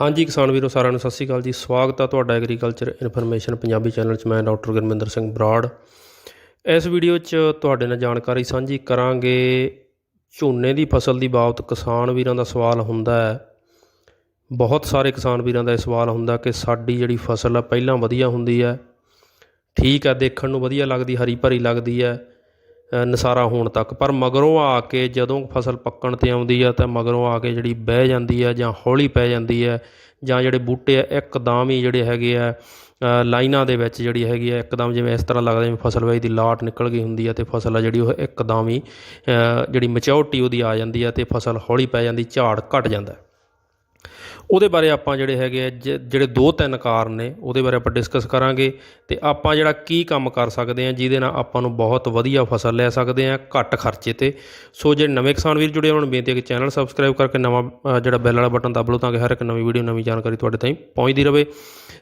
ਹਾਂਜੀ ਕਿਸਾਨ ਵੀਰੋ, ਸਾਰਿਆਂ ਨੂੰ ਸਤਿ ਸ਼੍ਰੀ ਅਕਾਲ ਜੀ। ਸਵਾਗਤ ਆ ਤੁਹਾਡਾ ਐਗਰੀਕਲਚਰ ਇਨਫੋਰਮੇਸ਼ਨ ਪੰਜਾਬੀ ਚੈਨਲ 'ਚ। ਮੈਂ ਡਾਕਟਰ ਗੁਰਮਿੰਦਰ ਸਿੰਘ ਬਰਾੜ। ਇਸ ਵੀਡੀਓ 'ਚ ਤੁਹਾਡੇ ਨਾਲ ਜਾਣਕਾਰੀ ਸਾਂਝੀ ਕਰਾਂਗੇ ਝੋਨੇ ਦੀ ਫਸਲ ਦੀ ਬਾਬਤ। ਕਿਸਾਨ ਵੀਰਾਂ ਦਾ ਸਵਾਲ ਹੁੰਦਾ ਹੈ। ਬਹੁਤ ਸਾਰੇ ਕਿਸਾਨ ਵੀਰਾਂ ਦਾ ਇਹ ਸਵਾਲ ਹੁੰਦਾ ਕਿ ਸਾਡੀ ਜਿਹੜੀ ਫਸਲ ਆ, ਪਹਿਲਾਂ ਵਧੀਆ ਹੁੰਦੀ ਹੈ। ਠੀਕ ਹੈ, ਦੇਖਣ ਨੂੰ ਵਧੀਆ ਲੱਗਦੀ, ਹਰੀ ਭਰੀ ਲੱਗਦੀ ਹੈ। ਨਸਾਰਾ ਹੋਣ ਤੱਕ। ਪਰ ਮਗਰੋਂ ਆ ਕੇ ਜਦੋਂ ਫਸਲ ਪੱਕਣ ਤੇ ਆਉਂਦੀ ਆ ਤਾਂ ਮਗਰੋਂ ਆ ਕੇ ਜਿਹੜੀ ਬਹਿ ਜਾਂਦੀ ਆ ਜਾਂ ਹੌਲੀ ਪੈ ਜਾਂਦੀ ਹੈ ਜਾਂ ਜਿਹੜੇ ਬੂਟੇ ਆ, ਇੱਕਦਮ ਹੀ ਜਿਹੜੇ ਹੈਗੇ ਆ ਲਾਈਨਾਂ ਦੇ ਵਿੱਚ ਜਿਹੜੀ ਹੈਗੀ ਆ, ਇੱਕਦਮ ਜਿਵੇਂ ਇਸ ਤਰ੍ਹਾਂ ਲੱਗਦਾ ਜਿਵੇਂ ਫਸਲ ਵੇਚ ਦੀ ਲਾਟ ਨਿਕਲ ਗਈ ਹੁੰਦੀ ਆ ਤੇ ਫਸਲ ਆ ਜਿਹੜੀ ਉਹ ਇੱਕਦਮ ਹੀ ਜਿਹੜੀ ਮੈਚਿਓਰਟੀ ਉਹਦੀ ਆ ਜਾਂਦੀ ਆ ਤੇ ਫਸਲ ਹੌਲੀ ਪੈ ਜਾਂਦੀ, ਝਾੜ ਘਟ ਜਾਂਦਾ। ਉਹਦੇ ਬਾਰੇ ਆਪਾਂ ਜਿਹੜੇ ਹੈਗੇ ਆ, ਜ- ਜਿਹੜੇ ਦੋ ਤਿੰਨ ਕਾਰਨ ਨੇ, ਉਹਦੇ ਬਾਰੇ ਆਪਾਂ ਡਿਸਕਸ ਕਰਾਂਗੇ। ਤੇ ਆਪਾਂ ਜਿਹੜਾ ਕੀ ਕੰਮ ਕਰ ਸਕਦੇ ਆ, ਜਿਹਦੇ ਨਾਲ ਆਪਾਂ ਨੂੰ ਬਹੁਤ ਵਧੀਆ ਫਸਲ ਲੈ ਸਕਦੇ ਆ, ਘੱਟ ਖਰਚੇ ਤੇ। ਸੋ ਜਿਹੜੇ ਨਵੇਂ ਕਿਸਾਨ ਵੀਰ ਜੁੜੇ ਉਹਨਾਂ ਨੂੰ ਬੇਨਤੀ ਹੈ ਕਿ ਚੈਨਲ ਸਬਸਕ੍ਰਾਈਬ ਕਰਕੇ ਨਵਾਂ ਜਿਹੜਾ ਬੈਲ ਵਾਲਾ ਬਟਨ ਦਬ ਲਓ, ਤਾਂ ਕਿ ਹਰ ਇੱਕ ਨਵੀਂ ਵੀਡੀਓ ਨਵੀਂ ਜਾਣਕਾਰੀ ਤੁਹਾਡੇ ਤਾਈਂ ਪਹੁੰਚਦੀ ਰਹੇ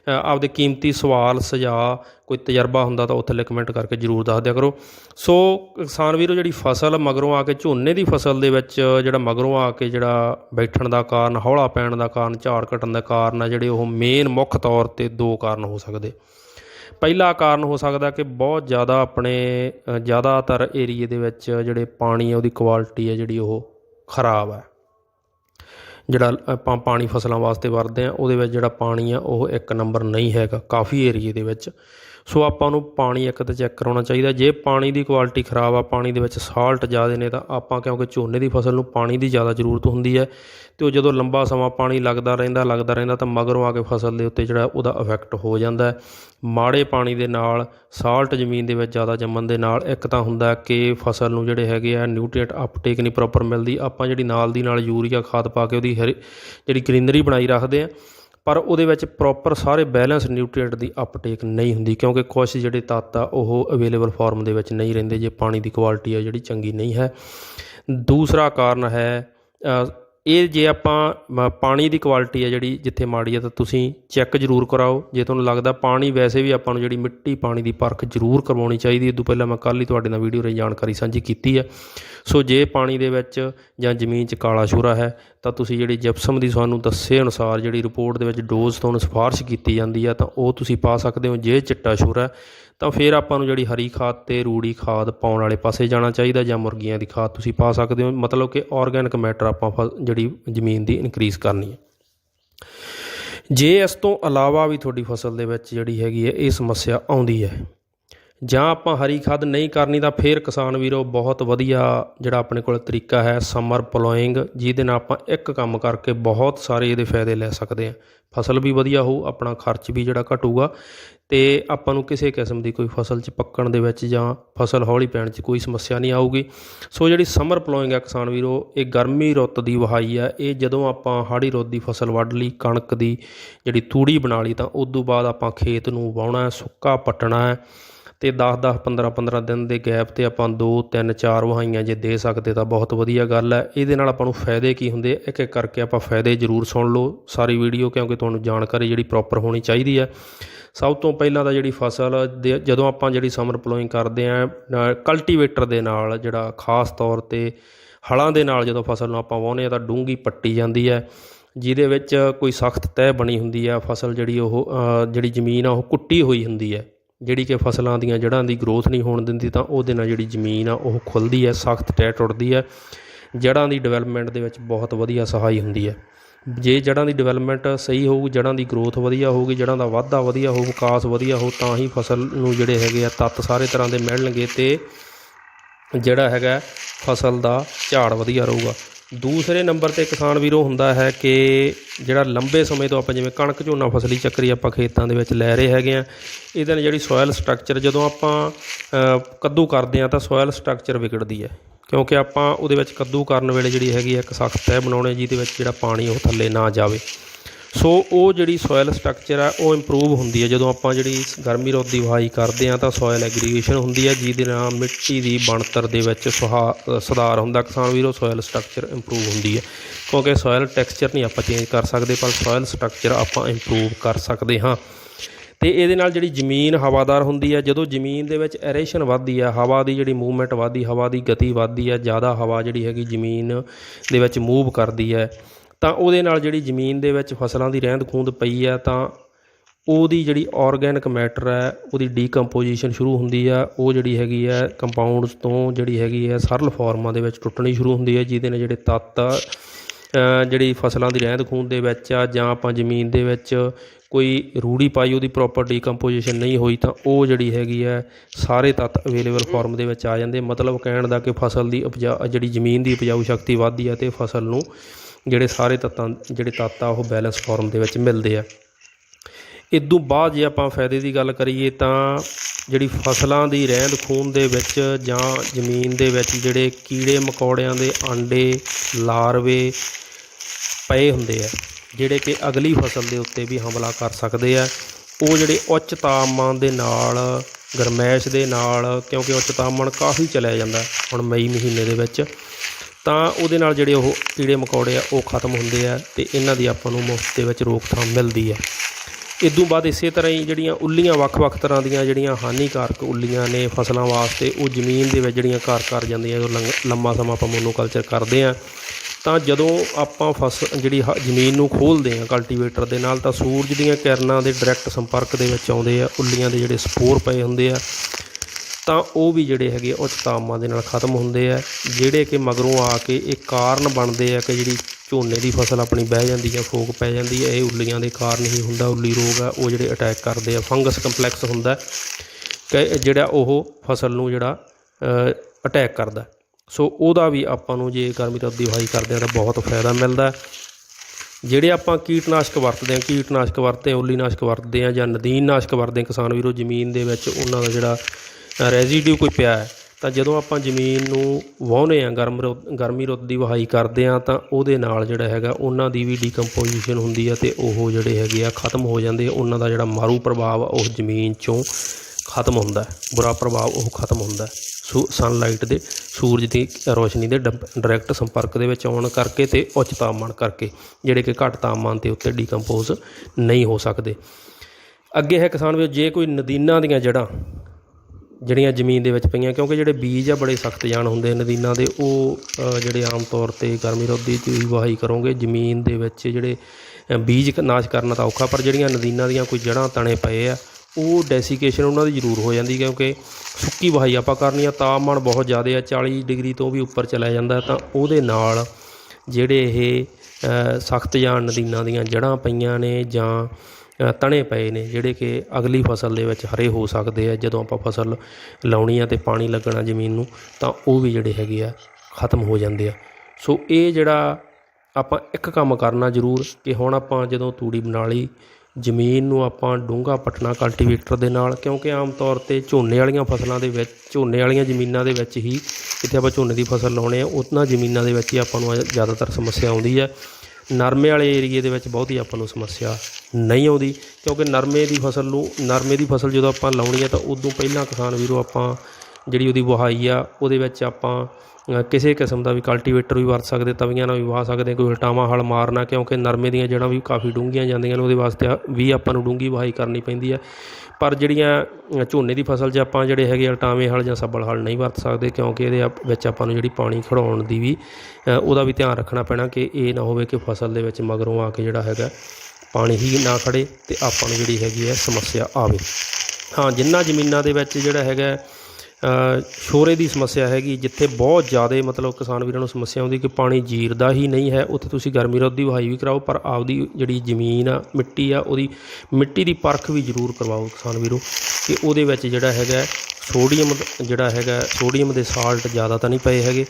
ਆਪਦੇ ਕੀਮਤੀ ਸਵਾਲ, ਸੁਝਾਅ ਕੋਈ ਤਜਰਬਾ ਹੁੰਦਾ ਤਾਂ ਉੱਥੇ ਕਮੈਂਟ ਕਰਕੇ ਜਰੂਰ ਦੱਸ ਦਿਆ ਕਰੋ। ਸੋ ਕਿਸਾਨ ਵੀਰੋ ਜਿਹੜੀ ਫਸਲ ਮਗਰੋਂ ਆ ਕੇ ਝੋਨੇ ਦੀ ਫਸਲ ਦੇ ਵਿੱਚ ਜਿਹੜਾ ਮਗਰੋਂ ਆ ਕੇ ਜਿਹੜਾ ਬੈਠਣ ਦਾ ਕਾਰਨ, ਹੌਲਾ ਪੈਣ ਦਾ ਕਾਰਨ, ਝਾੜ ਘਟਣ ਦਾ ਕਾਰਨ ਆ, ਜਿਹੜੇ ਉਹ ਮੇਨ ਮੁੱਖ ਤੌਰ ਤੇ ਦੋ ਕਾਰਨ ਹੋ ਸਕਦੇ। ਪਹਿਲਾ ਕਾਰਨ ਹੋ ਸਕਦਾ ਕਿ ਬਹੁਤ ਜ਼ਿਆਦਾ ਆਪਣੇ ਜ਼ਿਆਦਾਤਰ ਏਰੀਏ ਦੇ ਵਿੱਚ ਜਿਹੜੇ ਪਾਣੀ ਆ, ਉਹਦੀ ਕੁਆਲਿਟੀ ਹੈ ਜਿਹੜੀ ਉਹ ਖਰਾਬ ਹੈ ਜਿਹੜਾ ਆਪਾਂ ਪਾਣੀ ਫਸਲਾਂ ਵਾਸਤੇ ਵਰਤਦੇ ਆ ਉਹਦੇ ਵਿੱਚ ਜਿਹੜਾ ਪਾਣੀ ਆ, ਉਹ ਇੱਕ ਨੰਬਰ ਨਹੀਂ ਹੈਗਾ ਕਾਫੀ ਏਰੀਏ ਦੇ ਵਿੱਚ। ਸੋ ਆਪਾਂ ਨੂੰ ਪਾਣੀ ਇੱਕ ਤਾਂ ਚੈੱਕ ਕਰਾਉਣਾ ਚਾਹੀਦਾ। ਜੇ ਪਾਣੀ ਦੀ ਕੁਆਲਿਟੀ ਖਰਾਬ ਆ, ਪਾਣੀ ਦੇ ਵਿੱਚ ਸਾਲਟ ਜ਼ਿਆਦਾ ਨੇ, ਤਾਂ ਆਪਾਂ ਕਿਉਂਕਿ ਝੋਨੇ ਦੀ ਫਸਲ ਨੂੰ ਪਾਣੀ ਦੀ ਜ਼ਿਆਦਾ ਜ਼ਰੂਰਤ ਹੁੰਦੀ ਹੈ ਤੇ ਉਹ ਜਦੋਂ ਲੰਬਾ ਸਮਾਂ ਪਾਣੀ ਲੱਗਦਾ ਰਹਿੰਦਾ ਲੱਗਦਾ ਰਹਿੰਦਾ, ਤਾਂ ਮਗਰੋਂ ਆ ਕੇ ਫਸਲ ਦੇ ਉੱਤੇ ਜਿਹੜਾ ਉਹਦਾ ਇਫੈਕਟ ਹੋ ਜਾਂਦਾ ਮਾੜੇ ਪਾਣੀ ਦੇ ਨਾਲ ਸਾਲਟ ਜ਼ਮੀਨ ਦੇ ਵਿੱਚ ਜ਼ਿਆਦਾ ਜੰਮਣ ਦੇ ਨਾਲ, ਇੱਕ ਤਾਂ ਹੁੰਦਾ ਕਿ ਫਸਲ ਨੂੰ ਜਿਹੜੇ ਹੈਗੇ ਆ ਨਿਊਟ੍ਰੀਐਂਟ ਅਪਟੇਕ ਨਹੀਂ ਪ੍ਰੋਪਰ ਮਿਲਦੀ। ਆਪਾਂ ਜਿਹੜੀ ਨਾਲ ਦੀ ਨਾਲ ਯੂਰੀਆ ਖਾਦ ਪਾ ਕੇ ਉਹਦੀ ਹਰੀ ਜਿਹੜੀ ਗ੍ਰੀਨਰੀ ਬਣਾਈ ਰੱਖਦੇ ਆ, ਪਰ ਉਹਦੇ ਵਿੱਚ ਪ੍ਰੋਪਰ ਸਾਰੇ ਬੈਲੈਂਸ ਨਿਊਟ੍ਰੀਐਂਟ ਦੀ ਅਪਟੇਕ ਨਹੀਂ ਹੁੰਦੀ, ਕਿਉਂਕਿ ਕੁਝ ਜਿਹੜੇ ਤੱਤ ਆ, ਉਹ ਅਵੇਲੇਬਲ ਫਾਰਮ ਦੇ ਵਿੱਚ ਨਹੀਂ ਰਹਿੰਦੇ, ਜੇ ਪਾਣੀ ਦੀ ਕੁਆਲਿਟੀ ਆ ਜਿਹੜੀ ਚੰਗੀ ਨਹੀਂ ਹੈ। ਦੂਸਰਾ ਕਾਰਨ ਹੈ ਇਹ ਜੇ ਆਪਾਂ, ਮ- ਪਾਣੀ ਦੀ ਕੁਆਲਿਟੀ ਹੈ ਜਿਹੜੀ ਜਿੱਥੇ ਮਾੜੀ ਹੈ ਤਾਂ ਤੁਸੀਂ ਚੈੱਕ ਜ਼ਰੂਰ ਕਰਾਓ। ਜੇ ਤੁਹਾਨੂੰ ਲੱਗਦਾ ਪਾਣੀ ਵੈਸੇ ਵੀ ਆਪਾਂ ਨੂੰ ਜਿਹੜੀ ਮਿੱਟੀ ਪਾਣੀ ਦੀ ਪਰਖ ਜ਼ਰੂਰ ਕਰਵਾਉਣੀ ਚਾਹੀਦੀ ਹੈ ਤੋਂ ਪਹਿਲਾਂ ਮੈਂ ਕੱਲ੍ਹ ਹੀ ਤੁਹਾਡੇ ਨਾਲ ਵੀਡੀਓ ਰਾਹੀਂ ਜਾਣਕਾਰੀ ਸਾਂਝੀ ਕੀਤੀ ਹੈ। ਸੋ ਜੇ ਪਾਣੀ ਦੇ ਵਿੱਚ ਜਾਂ ਜ਼ਮੀਨ 'ਚ ਕਾਲਾ ਸ਼ੂਰਾ ਹੈ, ਤਾਂ ਤੁਸੀਂ ਜਿਹੜੀ ਜਿਪਸਮ ਦੀ ਤੁਹਾਨੂੰ ਦੱਸੇ ਅਨੁਸਾਰ ਜਿਹੜੀ ਰਿਪੋਰਟ ਦੇ ਵਿੱਚ ਡੋਜ਼ ਤੁਹਾਨੂੰ ਸਿਫਾਰਿਸ਼ ਕੀਤੀ ਜਾਂਦੀ ਹੈ, ਤਾਂ ਉਹ ਤੁਸੀਂ ਪਾ ਸਕਦੇ ਹੋ। ਜੇ ਚਿੱਟਾ ਸ਼ੂਰਾ ਤਾਂ ਫਿਰ ਆਪਾਂ ਨੂੰ ਜਿਹੜੀ ਹਰੀ ਖਾਦ ਤੇ ਰੂੜੀ ਖਾਦ ਪਾਉਣ ਵਾਲੇ ਪਾਸੇ ਜਾਣਾ ਚਾਹੀਦਾ ਜਾਂ ਮੁਰਗੀਆਂ ਦੀ ਖਾਦ ਤੁਸੀਂ ਪਾ ਸਕਦੇ ਹੋ। ਮਤਲਬ ਕਿ ਆਰਗੈਨਿਕ ਮੈਟਰ ਆਪਾਂ ਫ- ਜਿਹੜੀ ਜ਼ਮੀਨ ਦੀ ਇਨਕਰੀਜ਼ ਕਰਨੀ ਹੈ। ਜੇ ਇਸ ਤੋਂ ਇਲਾਵਾ ਵੀ ਤੁਹਾਡੀ ਫਸਲ ਦੇ ਵਿੱਚ ਜਿਹੜੀ ਹੈਗੀ ਹੈ, ਇਹ ਸਮੱਸਿਆ ਆਉਂਦੀ ਹੈ ਜਾਂ ਆਪਾਂ ਹਰੀ ਖਾਦ ਨਹੀਂ ਕਰਨੀ ਤਾਂ ਫਿਰ ਕਿਸਾਨ ਵੀਰੋ ਬਹੁਤ ਵਧੀਆ ਜਿਹੜਾ ਆਪਣੇ ਕੋਲ ਤਰੀਕਾ ਹੈ, ਸਮਰ ਪਲੋਇੰਗ, ਜਿਹਦੇ ਨਾਲ ਆਪਾਂ ਇੱਕ ਕੰਮ ਕਰਕੇ ਬਹੁਤ ਸਾਰੇ ਇਹਦੇ ਫਾਇਦੇ ਲੈ ਸਕਦੇ ਹਾਂ। ਫਸਲ ਵੀ ਵਧੀਆ ਹੋਊ, ਆਪਣਾ ਖਰਚ ਵੀ ਜਿਹੜਾ ਘਟੂਗਾ ਤੇ ਆਪਾਂ ਨੂੰ ਕਿਸੇ ਕਿਸਮ ਦੀ ਕੋਈ ਫਸਲ 'ਚ ਪੱਕਣ ਦੇ ਵਿੱਚ ਜਾਂ ਫਸਲ ਹੌਲੀ ਪੈਣ 'ਚ ਕੋਈ ਸਮੱਸਿਆ ਨਹੀਂ ਆਊਗੀ। ਸੋ ਜਿਹੜੀ ਸਮਰ ਪਲੋਇੰਗ ਹੈ ਕਿਸਾਨ ਵੀਰੋ, ਇਹ ਗਰਮੀ ਰੁੱਤ ਦੀ ਵਹਾਈ ਹੈ। ਇਹ ਜਦੋਂ ਆਪਾਂ ਹਾੜੀ ਰੁੱਤ ਦੀ ਫਸਲ ਵੱਢ ਲਈ, ਕਣਕ ਦੀ ਜਿਹੜੀ ਤੂੜੀ ਬਣਾ ਲਈ ਤਾਂ ਉਸ ਤੋਂ ਬਾਅਦ ਆਪਾਂ ਖੇਤ ਨੂੰ ਵਾਹੁਣਾ ਸੁੱਕਾ ਪੱਟਣਾ ਹੈ। ਤੇ 10-10 15-15 ਦਿਨ ਦੇ ਗੈਪ ਤੇ ਆਪਾਂ 2 3 4 ਵਹਾਈਆਂ ਜੇ ਦੇ ਸਕਦੇ ਤਾਂ ਬਹੁਤ ਵਧੀਆ ਗੱਲ ਹੈ। ਇਹਦੇ ਨਾਲ ਆਪਾਂ ਨੂੰ ਫਾਇਦੇ ਕੀ ਹੁੰਦੇ? ਇੱਕ ਇੱਕ ਕਰਕੇ ਆਪਾਂ ਫਾਇਦੇ ਜ਼ਰੂਰ ਸੁਣ ਲਓ ਸਾਰੀ ਵੀਡੀਓ ਕਿਉਂਕਿ ਤੁਹਾਨੂੰ ਜਾਣਕਾਰੀ ਜਿਹੜੀ ਪ੍ਰੋਪਰ ਹੋਣੀ ਚਾਹੀਦੀ ਹੈ। ਸਭ ਤੋਂ ਪਹਿਲਾਂ ਤਾਂ ਜਿਹੜੀ ਫਸਲ ਦੇ, ਜਦੋਂ ਆਪਾਂ ਜਿਹੜੀ ਸਮਰ ਪਲੋਇੰਗ ਕਰਦੇ ਆ ਕਲਟੀਵੇਟਰ ਦੇ ਨਾਲ ਜਿਹੜਾ ਖਾਸ ਤੌਰ ਤੇ ਹਲਾਂ ਦੇ ਨਾਲ ਜਦੋਂ ਫਸਲ ਨੂੰ ਆਪਾਂ ਵਾਹੁੰਦੇ ਆ ਤਾਂ ਡੂੰਗੀ ਪੱਟੀ ਜਾਂਦੀ ਹੈ, ਜਿਹਦੇ ਵਿੱਚ ਕੋਈ ਸਖਤ ਤਹਿ ਬਣੀ ਹੁੰਦੀ ਆ ਫਸਲ ਜਿਹੜੀ ਉਹ ਜਿਹੜੀ ਜ਼ਮੀਨ ਆ ਉਹ ਕੁੱਟੀ ਹੋਈ ਹੁੰਦੀ ਹੈ। ਜਿਹੜੀ ਕਿ ਫਸਲਾਂ ਦੀਆਂ ਜੜ੍ਹਾਂ ਦੀ ਗਰੋਥ ਨਹੀਂ ਹੋਣ ਦਿੰਦੀ ਤਾਂ ਉਹਦੇ ਨਾਲ ਜਿਹੜੀ ਜ਼ਮੀਨ ਆ, ਉਹ ਖੁੱਲਦੀ ਹੈ, ਸਖਤ ਟੈ ਟੁੱਟਦੀ ਹੈ। ਜੜ੍ਹਾਂ ਦੀ ਡਿਵੈਲਪਮੈਂਟ ਦੇ ਵਿੱਚ ਬਹੁਤ ਵਧੀਆ ਸਹਾਈ ਹੁੰਦੀ ਹੈ। ਜੇ ਜੜ੍ਹਾਂ ਦੀ ਡਿਵੈਲਪਮੈਂਟ ਸਹੀ ਹੋਊ, ਜੜ੍ਹਾਂ ਦੀ ਗਰੋਥ ਵਧੀਆ ਹੋਊਗੀ, ਜੜ੍ਹਾਂ ਦਾ ਵਾਧਾ ਵਧੀਆ ਹੋਊ, ਵਿਕਾਸ ਵਧੀਆ ਹੋ ਤਾਂ ਹੀ ਫਸਲ ਨੂੰ ਜਿਹੜੇ ਹੈਗੇ ਆ ਤੱਤ ਸਾਰੇ ਤਰ੍ਹਾਂ ਦੇ ਮਿਲਣਗੇ ਤੇ ਜਿਹੜਾ ਹੈਗਾ ਫਸਲ ਦਾ ਝਾੜ ਵਧੀਆ ਰਹੂਗਾ। ਦੂਸਰੇ ਨੰਬਰ ਤੇ ਕਿਸਾਨ ਵੀਰੋ ਹੁੰਦਾ ਹੈ ਕਿ ਜਿਹੜਾ ਲੰਬੇ ਸਮੇਂ ਤੋਂ ਆਪਾਂ ਜਿਵੇਂ ਕਣਕ ਝੋਨਾ ਫਸਲੀ ਚੱਕਰੀ ਆਪਾਂ ਖੇਤਾਂ ਦੇ ਵਿੱਚ ਲੈ ਰਹੇ ਹੈਗੇ ਆ, ਇਹਦੇ ਨਾਲ ਜਿਹੜੀ ਸੋਇਲ ਸਟਰਕਚਰ ਜਦੋਂ ਆਪਾਂ ਕੱਦੂ ਕਰਦੇ ਆ ਤਾਂ ਸੋਇਲ ਸਟਰਕਚਰ ਵਿਗੜਦੀ ਹੈ। ਕਿਉਂਕਿ ਆਪਾਂ ਉਹਦੇ ਵਿੱਚ ਕੱਦੂ ਕਰਨ ਵੇਲੇ ਜਿਹੜੀ ਹੈਗੀ ਆ ਇੱਕ ਸਖਤ ਤਹਿ ਬਣਾਉਣੇ ਜਿਹਦੇ ਵਿੱਚ ਜਿਹੜਾ ਪਾਣੀ ਉਹ ਥੱਲੇ ਨਾ ਜਾਵੇ। ਸੋ ਉਹ ਜਿਹੜੀ ਸੋਇਲ ਸਟਰਕਚਰ ਹੈ ਉਹ ਇੰਪਰੂਵ ਹੁੰਦੀ ਹੈ ਜਦੋਂ ਆਪਾਂ ਜਿਹੜੀ ਗਰਮੀ ਰੁੱਤ ਦੀ ਵਹਾਈ ਕਰਦੇ ਆ, ਤਾਂ ਸੋਇਲ ਐਗਰੀਗੇਸ਼ਨ ਹੁੰਦੀ ਹੈ ਜਿਹਦੇ ਨਾਲ ਮਿੱਟੀ ਦੀ ਬਣਤਰ ਦੇ ਵਿੱਚ ਸੁਹਾ, ਸੁਧਾਰ ਹੁੰਦਾ। ਕਿਸਾਨ ਵੀਰੋ ਸੋਇਲ ਸਟਰਕਚਰ ਇੰਪਰੂਵ ਹੁੰਦੀ ਹੈ ਕਿਉਂਕਿ ਸੋਇਲ ਟੈਕਸਚਰ ਨਹੀਂ ਆਪਾਂ ਚੇਂਜ ਕਰ ਸਕਦੇ, ਪਰ ਸੋਇਲ ਸਟਰਕਚਰ ਆਪਾਂ ਇੰਪਰੂਵ ਕਰ ਸਕਦੇ ਹਾਂ। ਤੇ ਇਹਦੇ ਨਾਲ ਜਿਹੜੀ ਜ਼ਮੀਨ ਹਵਾਦਾਰ ਹੁੰਦੀ ਹੈ ਜਦੋਂ ਜ਼ਮੀਨ ਦੇ ਵਿੱਚ ਐਰੇਸ਼ਨ ਵੱਧਦੀ ਹੈ ਹਵਾ ਦੀ ਜਿਹੜੀ ਮੂਵਮੈਂਟ ਵੱਧਦੀ, ਹਵਾ ਦੀ ਗਤੀ ਵੱਧਦੀ ਹੈ ਜ਼ਿਆਦਾ ਹਵਾ ਜਿਹੜੀ ਹੈਗੀ ਜ਼ਮੀਨ ਦੇ ਵਿੱਚ ਮੂਵ ਕਰਦੀ ਹੈ ਤਾਂ ਉਹਦੇ ਨਾਲ ਜਿਹੜੀ ਜ਼ਮੀਨ ਦੇ ਵਿੱਚ ਫਸਲਾਂ ਦੀ ਰਹਿੰਦ ਖੂੰਦ ਪਈ ਆ, ਤਾਂ ਉਹਦੀ ਜਿਹੜੀ ਆਰਗੈਨਿਕ ਮੈਟਰ ਹੈ ਉਹਦੀ ਡੀਕੰਪੋਜੀਸ਼ਨ ਸ਼ੁਰੂ ਹੁੰਦੀ ਆ। ਉਹ ਜਿਹੜੀ ਹੈਗੀ ਆ ਕੰਪਾਊਂਡਸ ਤੋਂ ਜਿਹੜੀ ਹੈਗੀ ਆ, ਸਰਲ ਫਾਰਮਾਂ ਦੇ ਵਿੱਚ ਟੁੱਟਣੀ ਸ਼ੁਰੂ ਹੁੰਦੀ ਹੈ ਜਿਹਦੇ ਨਾਲ ਜਿਹੜੇ ਤੱਤ ਜਿਹੜੀ ਫਸਲਾਂ ਦੀ ਰਹਿੰਦ ਖੂੰਦ ਦੇ ਵਿੱਚ ਆ, ਜਾਂ ਆਪਾਂ ਜ਼ਮੀਨ ਦੇ ਵਿੱਚ ਕੋਈ ਰੂੜੀ ਪਾਈ ਉਹਦੀ ਪ੍ਰੋਪਰ ਡੀਕੰਪੋਜੀਸ਼ਨ ਨਹੀਂ ਹੋਈ, ਤਾਂ ਉਹ ਜਿਹੜੀ ਹੈਗੀ ਹੈ ਸਾਰੇ ਤੱਤ ਅਵੇਲੇਬਲ ਫਾਰਮ ਦੇ ਵਿੱਚ ਆ ਜਾਂਦੇ। ਮਤਲਬ ਕਹਿਣ ਦਾ ਕਿ ਫਸਲ ਦੀ ਉਪਜਾ, ਜਿਹੜੀ ਜ਼ਮੀਨ ਦੀ ਉਪਜਾਊ ਸ਼ਕਤੀ ਵੱਧਦੀ ਹੈ ਤੇ ਫਸਲ ਨੂੰ ਜਿਹੜੇ ਸਾਰੇ ਤੱਤਾਂ, ਜਿਹੜੇ ਤੱਤ ਆ, ਉਹ ਬੈਲੈਂਸ ਫਾਰਮ ਦੇ ਵਿੱਚ ਮਿਲਦੇ ਆ। ਇਦੋਂ ਬਾਅਦ ਜੇ ਆਪਾਂ ਫਾਇਦੇ ਦੀ ਗੱਲ ਕਰੀਏ ਤਾਂ ਜਿਹੜੀ ਫਸਲਾਂ ਦੀ ਰਹਿੰਦ ਖੂੰਦ ਦੇ ਵਿੱਚ ਜਾਂ ਜ਼ਮੀਨ ਦੇ ਵਿੱਚ ਜਿਹੜੇ ਕੀੜੇ ਮਕੌੜਿਆਂ ਦੇ ਆਂਡੇ, ਲਾਰਵੇ ਪਏ ਹੁੰਦੇ ਆ, ਜਿਹੜੇ ਕਿ ਅਗਲੀ ਫਸਲ ਦੇ ਉੱਤੇ ਵੀ ਹਮਲਾ ਕਰ ਸਕਦੇ ਆ। ਉਹ ਜਿਹੜੇ ਉੱਚ ਤਾਪਮਾਨ ਦੇ ਨਾਲ, ਗਰਮੈਸ਼ ਦੇ ਨਾਲ, ਕਿਉਂਕਿ ਉੱਚ ਤਾਪਮਾਨ ਕਾਫੀ ਚਲਿਆ ਜਾਂਦਾ ਹੁਣ ਮਈ ਮਹੀਨੇ ਦੇ ਵਿੱਚ ਤਾਂ ਉਹਦੇ ਨਾਲ ਜਿਹੜੇ ਉਹ ਕੀੜੇ ਮਕੌੜੇ ਆ, ਉਹ ਖਤਮ ਹੁੰਦੇ ਆ ਤੇ ਇਹਨਾਂ ਦੀ ਆਪਾਂ ਨੂੰ ਮੁਫਤ ਦੇ ਵਿੱਚ ਰੋਕਥਾਮ ਮਿਲਦੀ ਆ। ਇਦੋਂ ਬਾਅਦ ਇਸੇ ਤਰ੍ਹਾਂ ਹੀ ਜਿਹੜੀਆਂ ਉੱਲੀਆਂ ਵੱਖ-ਵੱਖ ਤਰ੍ਹਾਂ ਦੀਆਂ ਜਿਹੜੀਆਂ ਹਾਨੀਕਾਰਕ ਉੱਲੀਆਂ ਨੇ ਫਸਲਾਂ ਵਾਸਤੇ, ਉਹ ਜ਼ਮੀਨ ਦੇ ਵਿੱਚ ਜਿਹੜੀਆਂ ਘਰ ਕਰ ਜਾਂਦੀਆਂ ਉਹ ਲੰਮਾ ਸਮਾਂ ਆਪਾਂ ਮੋਨੋਕਲਚਰ ਕਰਦੇ ਆ, ਤਾਂ ਜਦੋਂ ਆਪਾਂ ਫਸ, ਜਿਹੜੀ ਹ- ਜ਼ਮੀਨ ਨੂੰ ਖੋਲਦੇ ਆ ਕਲਟੀਵੇਟਰ ਦੇ ਨਾਲ, ਤਾਂ ਸੂਰਜ ਦੀਆਂ ਕਿਰਨਾਂ ਦੇ ਡਾਇਰੈਕਟ ਸੰਪਰਕ ਦੇ ਵਿੱਚ ਆਉਂਦੇ ਆ, ਉੱਲੀਆਂ ਦੇ ਜਿਹੜੇ ਸਪੋਰ ਪਏ ਹੁੰਦੇ ਆ ਤਾਂ ਉਹ ਵੀ ਜਿਹੜੇ ਹੈਗੇ ਉਹ ਤਾਪਮਾਨ ਦੇ ਨਾਲ ਖਤਮ ਹੁੰਦੇ ਆ, ਜਿਹੜੇ ਕਿ ਮਗਰੋਂ ਆ ਕੇ ਇਹ ਕਾਰਨ ਬਣਦੇ ਆ ਕਿ ਜਿਹੜੀ ਝੋਨੇ ਦੀ ਫਸਲ ਆਪਣੀ ਬਹਿ ਜਾਂਦੀ ਆ, ਫੋਕ ਪੈ ਜਾਂਦੀ ਹੈ ਇਹ ਉੱਲੀਆਂ ਦੇ ਕਾਰਨ ਹੀ ਹੁੰਦਾ, ਉੱਲੀ ਰੋਗ ਆ, ਉਹ ਜਿਹੜੇ ਅਟੈਕ ਕਰਦੇ ਆ ਫੰਗਸ ਕੰਪਲੈਕਸ ਹੁੰਦਾ, ਕਿ ਜਿਹੜਾ ਉਹ ਫਸਲ ਨੂੰ ਜਿਹੜਾ ਅਟੈਕ ਕਰਦਾ। ਸੋ ਉਹਦਾ ਵੀ ਆਪਾਂ ਨੂੰ ਜੇ ਗਰਮੀ ਤੋਂ ਦਿਵਾਈ ਕਰਦੇ ਆ ਤਾਂ ਬਹੁਤ ਫਾਇਦਾ ਮਿਲਦਾ। ਜਿਹੜੇ ਆਪਾਂ ਕੀਟਨਾਸ਼ਕ ਵਰਤਦੇ ਆ, ਕੀਟਨਾਸ਼ਕ ਵਰਤਦੇ ਆ ਉੱਲੀਨਾਸ਼ਕ ਵਰਤਦੇ ਆ ਜਾਂ ਨਦੀਨਨਾਸ਼ਕ ਵਰਤਦੇ ਆ, ਕਿਸਾਨ ਵੀਰੋ, ਜ਼ਮੀਨ ਦੇ ਵਿੱਚ ਉਹਨਾਂ ਦਾ ਜਿਹੜਾ ਰੈਜ਼ੀਡਿਊ ਕੋਈ ਪਿਆ ਹੈ, ਤਾਂ ਜਦੋਂ ਆਪਾਂ ਜ਼ਮੀਨ ਨੂੰ ਵਾਹੁੰਦੇ ਆ ਗਰਮ ਰੁੱਤ- ਗਰਮੀ ਰੁੱਤ ਦੀ ਵਹਾਈ ਕਰਦੇ ਆ ਤਾਂ ਉਹਦੇ ਨਾਲ ਜਿਹੜਾ ਹੈਗਾ ਉਹਨਾਂ ਦੀ ਵੀ ਡੀਕੰਪੋਜੀਸ਼ਨ ਹੁੰਦੀ ਆ ਤੇ ਉਹ ਜਿਹੜੇ ਹੈਗੇ ਆ ਖਤਮ ਹੋ ਜਾਂਦੇ ਆ। ਉਹਨਾਂ ਦਾ ਜਿਹੜਾ ਮਾਰੂ ਪ੍ਰਭਾਵ ਆ, ਉਹ ਜ਼ਮੀਨ ਚੋਂ ਖਤਮ ਹੁੰਦਾ ਬੁਰਾ ਪ੍ਰਭਾਵ, ਉਹ ਖਤਮ ਹੁੰਦਾ ਸੂ ਸਨਲਾਈਟ ਦੇ, ਸੂਰਜ ਦੀ ਰੋਸ਼ਨੀ ਦੇ ਡਾਇਰੈਕਟ ਸੰਪਰਕ ਦੇ ਵਿੱਚ ਆਉਣ ਕਰਕੇ ਤੇ ਉੱਚ ਤਾਪਮਾਨ ਕਰਕੇ, ਜਿਹੜੇ ਕਿ ਘੱਟ ਤਾਪਮਾਨ ਤੇ ਉੱਤੇ ਡੀਕੰਪੋਜ਼ ਨਹੀਂ ਹੋ ਸਕਦੇ। ਅੱਗੇ ਹੈ ਕਿਸਾਨ ਵੀ ਜੇ ਕੋਈ ਨਦੀਨਾਂ ਦੀਆਂ ਜੜ੍ਹਾਂ ਜਿਹੜੀਆਂ ਜ਼ਮੀਨ ਦੇ ਵਿੱਚ ਪਈਆਂ, ਕਿਉਂਕਿ ਜਿਹੜੇ ਬੀਜ ਆ ਬੜੇ ਸਖਤ ਜਾਨ ਹੁੰਦੇ ਨਦੀਨਾਂ ਦੇ, ਉਹ ਜਿਹੜੇ ਆਮ ਤੌਰ ਤੇ ਗਰਮੀ ਰੋਧੀ ਦੀ ਵਾਹੀ ਕਰੋਗੇ। ਜ਼ਮੀਨ ਦੇ ਵਿੱਚ ਜਿਹੜੇ ਬੀਜ ਨਾਸ਼ ਕਰਨਾ ਤਾਂ ਔਖਾ, ਪਰ ਜਿਹੜੀਆਂ ਨਦੀਨਾਂ ਦੀਆਂ ਕੋਈ ਜੜ੍ਹਾਂ ਤਣੇ ਪਏ ਆ, ਉਹ ਡੈਸੀਕੇਸ਼ਨ ਉਹਨਾਂ ਦੀ ਜ਼ਰੂਰ ਹੋ ਜਾਂਦੀ, ਕਿਉਂਕਿ ਸੁੱਕੀ ਵਹਾਈ ਆਪਾਂ ਕਰਨੀ ਆ, ਤਾਪਮਾਨ ਬਹੁਤ ਜ਼ਿਆਦਾ ਆ 40 ਡਿਗਰੀ ਤੋਂ ਵੀ ਉੱਪਰ ਚਲਾ ਜਾਂਦਾ ਤਾਂ ਉਹਦੇ ਨਾਲ ਜਿਹੜੇ ਇਹ ਸਖਤ ਜਾਂ ਨਦੀਨਾਂ ਦੀਆਂ ਜੜ੍ਹਾਂ ਪਈਆਂ ਨੇ ਜਾਂ ਤਣੇ ਪਏ ਨੇ ਜਿਹੜੇ ਕਿ ਅਗਲੀ ਫਸਲ ਦੇ ਵਿੱਚ ਹਰੇ ਹੋ ਸਕਦੇ ਆ। ਜਦੋਂ ਆਪਾਂ ਫਸਲ ਲਾਉਣੀ ਆ ਤੇ ਪਾਣੀ ਲੱਗਣਾ ਜ਼ਮੀਨ ਨੂੰ, ਤਾਂ ਉਹ ਵੀ ਜਿਹੜੇ ਹੈਗੇ ਆ, ਖਤਮ ਹੋ ਜਾਂਦੇ ਆ। ਸੋ ਇਹ ਜਿਹੜਾ ਆਪਾਂ ਇੱਕ ਕੰਮ ਕਰਨਾ ਜ਼ਰੂਰ ਕਿ ਹੁਣ ਆਪਾਂ ਜਦੋਂ ਤੂੜੀ ਬਣਾ ਲਈ, ਜ਼ਮੀਨ ਨੂੰ ਆਪਾਂ ਡੂੰਘਾ ਪਟਣਾ ਕਲਟੀਵੇਟਰ ਦੇ ਨਾਲ, ਕਿਉਂਕਿ ਆਮ ਤੌਰ ਤੇ ਝੋਨੇ ਵਾਲੀਆਂ ਫਸਲਾਂ ਦੇ ਵਿੱਚ, ਝੋਨੇ ਵਾਲੀਆਂ ਜ਼ਮੀਨਾਂ ਦੇ ਵਿੱਚ ਹੀ ਜਿੱਥੇ ਆਪਾਂ ਝੋਨੇ ਦੀ ਫਸਲ ਲਾਉਣੇ ਆ, ਉਹਨਾਂ ਜ਼ਮੀਨਾਂ ਦੇ ਵਿੱਚ ਹੀ ਆਪਾਂ ਨੂੰ ਜ਼ਿਆਦਾਤਰ ਸਮੱਸਿਆ ਆਉਂਦੀ ਹੈ ਨਰਮੇ ਵਾਲੇ ਏਰੀਏ ਦੇ ਵਿੱਚ ਬਹੁਤੀ ਆਪਾਂ ਨੂੰ ਸਮੱਸਿਆ ਨਹੀਂ ਆਉਂਦੀ, ਕਿਉਂਕਿ ਨਰਮੇ ਦੀ ਫਸਲ ਨੂੰ, ਨਰਮੇ ਦੀ ਫਸਲ ਜਦੋਂ ਆਪਾਂ ਲਾਉਣੀ ਹੈ ਤਾਂ ਉਦੋਂ ਪਹਿਲਾਂ ਕਿਸਾਨ ਵੀਰੋ ਆਪਾਂ ਜਿਹੜੀ ਉਹਦੀ ਵਹਾਈ ਆ, ਉਹਦੇ ਵਿੱਚ ਆਪਾਂ ਕਿਸੇ ਕਿਸਮ ਦਾ ਵੀ ਕਲਟੀਵੇਟਰ ਵੀ ਵਰਤ ਸਕਦੇ, ਤਵੀਆਂ ਨਾਲ ਵੀ ਵਾਹ ਸਕਦੇ, ਕੋਈ ਉਲਟਾਵਾਂ, ਹਲ ਮਾਰਨਾ, ਕਿਉਂਕਿ ਨਰਮੇ ਦੀਆਂ ਜੜ੍ਹਾਂ ਵੀ ਕਾਫੀ ਡੂੰਘੀਆਂ ਜਾਂਦੀਆਂ ਨੇ, ਉਹਦੇ ਵਾਸਤੇ ਵੀ ਆਪਾਂ ਨੂੰ ਡੂੰਘੀ ਵਹਾਈ ਕਰਨੀ ਪੈਂਦੀ ਹੈ ਪਰ ਜਿਹੜੀਆਂ ਝੋਨੇ ਦੀ ਫਸਲ 'ਚ ਆਪਾਂ ਜਿਹੜੇ ਹੈਗੇ ਉਲਟਾਵੇਂ ਹਲ ਜਾਂ ਸੱਬਲ ਹਲ ਨਹੀਂ ਵਰਤ ਸਕਦੇ, ਕਿਉਂਕਿ ਇਹਦੇ ਆਪ- ਵਿੱਚ ਆਪਾਂ ਨੂੰ ਜਿਹੜੀ ਪਾਣੀ ਖੜਾਉਣ ਦੀ ਵੀ ਉਹਦਾ ਵੀ ਧਿਆਨ ਰੱਖਣਾ ਪੈਣਾ ਕਿ ਇਹ ਨਾ ਹੋਵੇ ਕਿ ਫਸਲ ਦੇ ਵਿੱਚ ਮਗਰੋਂ ਆ ਕੇ ਜਿਹੜਾ ਹੈਗਾ ਪਾਣੀ ਹੀ ਨਾ ਖੜੇ ਤੇ ਆਪਾਂ ਨੂੰ ਜਿਹੜੀ ਹੈਗੀ ਹੈ ਸਮੱਸਿਆ ਆਵੇ। ਹਾਂ, ਜਿੰਨਾ ਜ਼ਮੀਨਾਂ ਦੇ ਵਿੱਚ ਜਿਹੜਾ ਹੈਗਾ ਸ਼ੋਰੇ ਦੀ ਸਮੱਸਿਆ ਹੈਗੀ, ਜਿੱਥੇ ਬਹੁਤ ਜ਼ਿਆਦਾ ਮਤਲਬ ਕਿਸਾਨ ਵੀਰਾਂ ਨੂੰ ਸਮੱਸਿਆ ਆਉਂਦੀ ਕਿ ਪਾਣੀ ਜੀਰਦਾ ਹੀ ਨਹੀਂ ਹੈ, ਉੱਥੇ ਤੁਸੀਂ ਗਰਮੀ ਰੋਧ ਦੀ ਵਹਾਈ ਵੀ ਕਰਾਓ, ਪਰ ਆਪਦੀ ਜਿਹੜੀ ਜ਼ਮੀਨ ਆ, ਮਿੱਟੀ ਆ, ਉਹਦੀ ਮਿੱਟੀ ਦੀ ਪਰਖ ਵੀ ਜ਼ਰੂਰ ਕਰਵਾਓ ਕਿਸਾਨ ਵੀਰੋ, ਕਿ ਉਹਦੇ ਵਿੱਚ ਜਿਹੜਾ ਹੈਗਾ, ਸੋਡੀਅਮ ਜਿਹੜਾ ਹੈਗਾ, ਸੋਡੀਅਮ ਦੇ ਸਾਲਟ ਜ਼ਿਆਦਾ ਤਾਂ ਨਹੀਂ ਪਏ ਹੈਗੇ,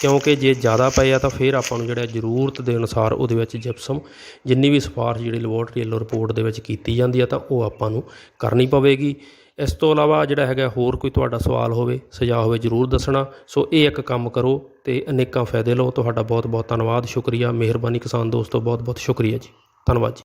ਕਿਉਂਕਿ ਜੇ ਜ਼ਿਆਦਾ ਪਏ ਆ ਤਾਂ ਫਿਰ ਆਪਾਂ ਨੂੰ ਜਿਹੜਾ ਜ਼ਰੂਰਤ ਦੇ ਅਨੁਸਾਰ ਉਹਦੇ ਵਿੱਚ ਜਿਪਸਮ, ਜਿੰਨੀ ਵੀ ਸਿਫਾਰਿਸ਼ ਜਿਹੜੀ ਲੈਬੋਰਟਰੀ ਵੱਲੋਂ ਰਿਪੋਰਟ ਦੇ ਵਿੱਚ ਕੀਤੀ ਜਾਂਦੀ ਆ, ਤਾਂ ਉਹ ਆਪਾਂ ਨੂੰ ਕਰਨੀ ਪਵੇਗੀ। ਇਸ ਤੋਂ ਇਲਾਵਾ ਜਿਹੜਾ ਹੈਗਾ ਹੋਰ ਕੋਈ ਤੁਹਾਡਾ ਸਵਾਲ ਹੋਵੇ, ਸੁਝਾਅ ਹੋਵੇ, ਜ਼ਰੂਰ ਦੱਸਣਾ। ਸੋ ਇਹ ਇੱਕ ਕੰਮ ਕਰੋ ਤੇ ਅਨੇਕਾਂ ਫਾਇਦੇ ਲਓ। ਤੁਹਾਡਾ ਬਹੁਤ ਬਹੁਤ ਧੰਨਵਾਦ। ਸ਼ੁਕਰੀਆ। ਮਿਹਰਬਾਨੀ ਕਿਸਾਨ ਦੋਸਤੋ ਬਹੁਤ ਬਹੁਤ ਸ਼ੁਕਰੀਆ ਜੀ। ਧੰਨਵਾਦ ਜੀ।